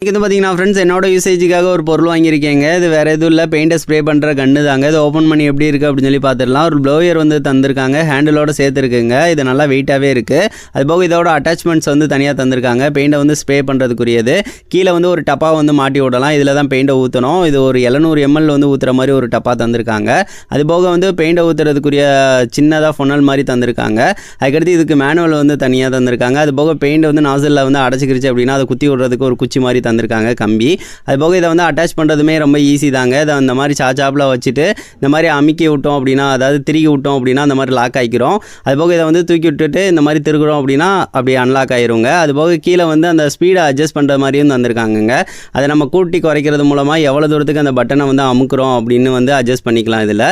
இங்கே வந்து பார்த்தீங்கன்னா ஃப்ரெண்ட்ஸ் என்னோட யூசேஜுக்காக ஒரு பொருள் வாங்கியிருக்கேங்க. இது வேறு எதுவும் இல்லை. பெயிண்டை ஸ்ப்ரே பண்ணுற கன்று தாங்க. இது ஓப்பன் பண்ணி எப்படி இருக்குது அப்படின்னு சொல்லி பார்த்துடலாம் ஒரு ப்ளோயர் வந்து தந்திருக்காங்க. ஹேண்டிலோட சேர்த்துருக்குங்க. இது நல்லா வெயிட்டாகவே இருக்குது அது போக இதோட அட்டாச்மெண்ட்ஸ் வந்து தனியாக தந்திருக்காங்க. பெயிண்டை வந்து ஸ்ப்ரே பண்ணுறதுக்குரியது கீழே வந்து ஒரு டப்பா வந்து மாட்டி விடலாம். இதில் தான் பெயிண்டை ஊற்றணும் இது ஒரு எழுநூறு எம்எல் வந்து ஊற்றுற மாதிரி ஒரு டப்பா தந்திருக்காங்க. அது போக வந்து பெயிண்டை ஊற்றுறதுக்குரிய சின்னதாக ஃபொனல் மாதிரி தந்திருக்காங்க. அதுக்கடுத்து இதுக்கு மேனுவல் வந்து தனியாக தந்திருக்காங்க. அது போக பெயிண்ட் வந்து நாசலில் வந்து அடைச்சிக்கிருச்சு அப்படின்னா அதை குத்தி விடுறதுக்கு ஒரு குச்சி மாதிரி தந்திருக்காங்க கம்பி. அது போக இதை வந்து அட்டாச் பண்ணுறதுமே ரொம்ப ஈஸி தாங்க. இதை அந்த மாதிரி சாச்சாப்பில் வச்சுட்டு இந்த மாதிரி அமுக்கி விட்டோம் அப்படின்னா அதாவது திருகி விட்டோம் அப்படின்னா அந்த மாதிரி லாக் ஆகிக்கிறோம் அது போக இதை வந்து தூக்கி விட்டுட்டு இந்த மாதிரி திருகுறோம் அப்படின்னா அப்படி அன்லாக் ஆயிருங்க. அது போக கீழே வந்து அந்த ஸ்பீடை அட்ஜஸ்ட் பண்ணுற மாதிரியும் தந்திருக்காங்கங்க. அதை நம்ம கூட்டி குறைக்கிறது மூலமாக எவ்வளோ தூரத்துக்கு அந்த பட்டனை வந்து அமுக்குறோம் அப்படின்னு வந்து அட்ஜஸ்ட் பண்ணிக்கலாம் இதில்.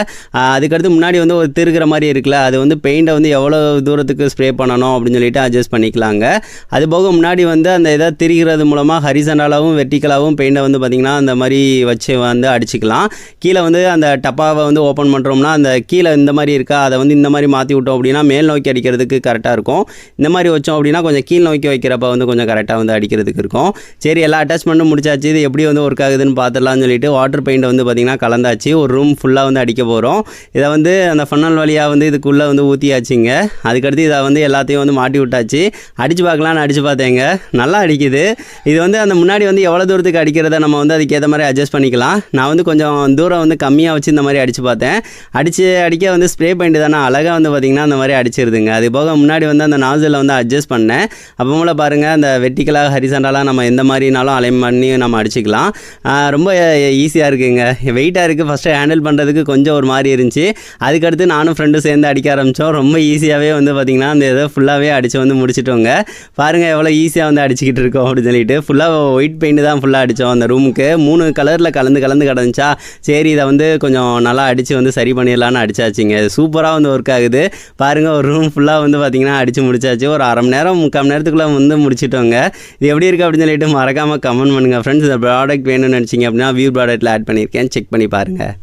அதுக்கடுத்து முன்னாடி வந்து ஒரு திருகிற மாதிரி இருக்குல்ல அது வந்து பெயிண்டை வந்து எவ்வளோ தூரத்துக்கு ஸ்ப்ரே பண்ணணும் அப்படின்னு சொல்லிட்டு அட்ஜஸ்ட் பண்ணிக்கலாங்க. அது போக முன்னாடி வந்து அந்த இதை திரிகிறது மூலமாக ஹரிசண்டாலாவும் வெர்டிக்கலாகவும் பெயிண்டை வந்து பார்த்திங்கன்னா அந்த மாதிரி வச்சு வந்து அடிச்சுக்கலாம். கீழே வந்து அந்த டப்பாவை வந்து ஓப்பன் பண்ணுறோம்னா அந்த கீழே இந்த மாதிரி இருக்கா அதை வந்து இந்த மாதிரி மாற்றி விட்டோம் அப்படின்னா மேல் நோக்கி அடிக்கிறதுக்கு கரெக்டாக இருக்கும். இந்த மாதிரி வச்சோம் அப்படின்னா கொஞ்சம் கீழ் நோக்கி வைக்கிறப்ப வந்து கொஞ்சம் கரெக்டாக வந்து அடிக்கிறதுக்கு இருக்கும். சரி எல்லா அட்டாச்மெண்ட்டும் முடிச்சாச்சு. இது எப்படி வந்து ஒர்க் ஆகுதுன்னு பார்த்துடலாம்னு சொல்லிட்டு வாட்டர் பெயிண்ட் வந்து பார்த்திங்கன்னா கலந்தாச்சு. ஒரு ரூம் ஃபுல்லாக வந்து அடிக்க போகிறோம் இதை வந்து அந்த ஃபன்னல் வழியாக வந்து இதுக்குள்ளே வந்து ஊற்றியாச்சுங்க அதுக்கடுத்து இதை வந்து எல்லாத்தையும் வந்து மாட்டி விட்டாச்சு. அடித்து பார்க்கலான்னு அடித்து பார்த்தேங்க. நல்லா அடிக்குது. இது வந்து அந்த முன்னாடி வந்து எவ்வளோ தூரத்துக்கு அடிக்கிறத நம்ம வந்து அதுக்கேற்ற மாதிரி அட்ஜஸ்ட் பண்ணிக்கலாம். நான் வந்து கொஞ்சம் தூரம் வந்து கம்மியாக வச்சு இந்த மாதிரி அடித்து பார்த்தேன். அடித்து அடிக்க வந்து ஸ்ப்ரே பெயிண்ட் தானே அழகாக வந்து பார்த்திங்கன்னா அந்த மாதிரி அடிச்சிருதுங்க. அது போக முன்னாடி வந்து அந்த நாசலில் வந்து அட்ஜஸ்ட் பண்ணேன். அப்போ மூல பாருங்கள் அந்த வெட்டிக்கலாக ஹரிசண்டாலாம் நம்ம எந்த மாதிரினாலும் அலைன் பண்ணி நம்ம அடிச்சுக்கலாம். ரொம்ப ஈஸியாக இருக்குங்க. வெயிட்டாக இருக்குது ஃபஸ்ட்டு ஹேண்டில் பண்ணுறதுக்கு கொஞ்சம் ஒரு மாதிரி இருந்துச்சு. அதுக்கடுத்து நானும் ஃப்ரெண்டும் சேர்ந்து அடிக்க ஆரம்பித்தோம் ரொம்ப ஈஸியாகவே வந்து பார்த்திங்கன்னா அந்த இதை ஃபுல்லாகவே அடித்து வந்து முடிச்சிட்டோங்க. பாருங்கள் எவ்வளோ ஈஸியாக வந்து அடிச்சுக்கிட்டு இருக்கோம் அப்படின்னு சொல்லிட்டு. ஃபுல்லாக ஒயிட் பெயிண்ட் தான் ஃபுல்லாக அடித்தோம் அந்த ரூமுக்கு மூணு கலரில் கலந்து கலந்து கிடந்துச்சா? சரி இதை வந்து கொஞ்சம் நல்லா அடித்து வந்து சரி பண்ணிடலான்னு அடிச்சாச்சுங்க. சூப்பராக வந்து ஒர்க் ஆகுது. பாருங்கள் ஒரு ரூம் ஃபுல்லாக வந்து பார்த்திங்கன்னா அடித்து முடிச்சாச்சு. ஒரு அரை மணி நேரம் முக்கால் மணி நேரத்துக்குள்ளே வந்து முடிச்சிட்டோங்க. இது எப்படி இருக்குது அப்படின்னு சொல்லிட்டு மறக்காமல் கமெண்ட் பண்ணுங்கள் ஃப்ரெண்ட்ஸ் இந்த ப்ராடக்ட் வேணும்னு நினச்சிங்க அப்படின்னா வியூ ப்ராடக்ட்டில் ஆட் பண்ணியிருக்கேன். செக் பண்ணி பாருங்கள்